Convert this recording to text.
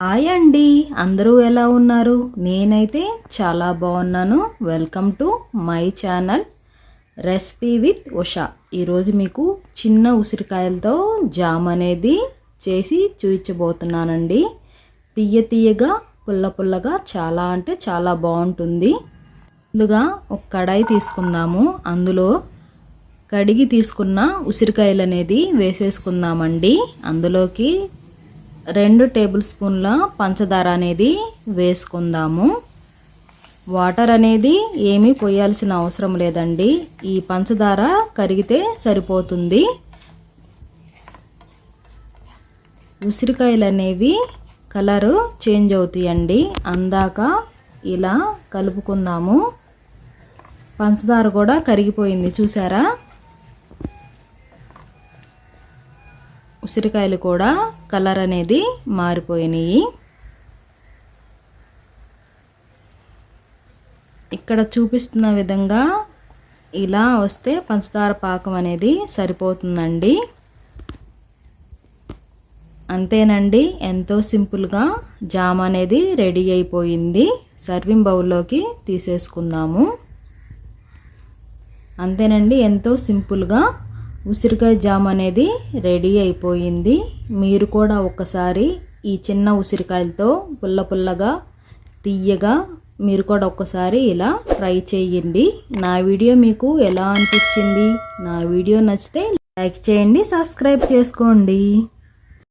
Hi అండి. అందరూ ఎలా ఉన్నారు? నేనైతే చాలా బాగున్నాను. Welcome to my channel recipe with Usha ఈరోజు మీకు చిన్న ఉసిరికాయలతో జామ్ అనేది చేసి చూపించబోతున్నానండి తీయ తీయగా పుల్ల పుల్లగా చాలా అంటే చాలా బాగుంటుంది. ముందుగా ఒక కడాయి తీసుకుందాము. అందులో కడిగి తీసుకున్న ఉసిరికాయలు అనేది వేసేసుకుందామండి. అందులోకి రెండు టేబుల్ స్పూన్ల పంచదార అనేది వేసుకుందాము. వాటర్ అనేది ఏమీ పోయాల్సిన అవసరం లేదండి. ఈ పంచదార కరిగితే సరిపోతుంది. ఉసిరికాయలు అనేవి కలరు చేంజ్ అవుతాయండి. అందాక ఇలా కలుపుకుందాము. పంచదార కూడా కరిగిపోయింది చూసారా? ఉసిరికాయలు కూడా కలర్ అనేది మారిపోయినాయి. ఇక్కడ చూపిస్తున్న విధంగా ఇలా వస్తే పంచదార పాకం అనేది సరిపోతుందండి. అంతేనండి ఎంతో సింపుల్గా జామ్ అనేది రెడీ అయిపోయింది. సర్వింగ్ బౌల్లోకి తీసేసుకుందాము. అంతేనండి ఎంతో సింపుల్గా ఉసిరికాయ జామ్ అనేది రెడీ అయిపోయింది. మీరు కూడా ఒక్కసారి ఈ చిన్న ఉసిరికాయలతో పుల్ల పుల్లగా తీయగా మీరు కూడా ఒక్కసారి ఇలా ట్రై చేయండి. నా వీడియో మీకు ఎలా అనిపించింది? నా వీడియో నచ్చితే లైక్ చేయండి సబ్స్క్రైబ్ చేసుకోండి.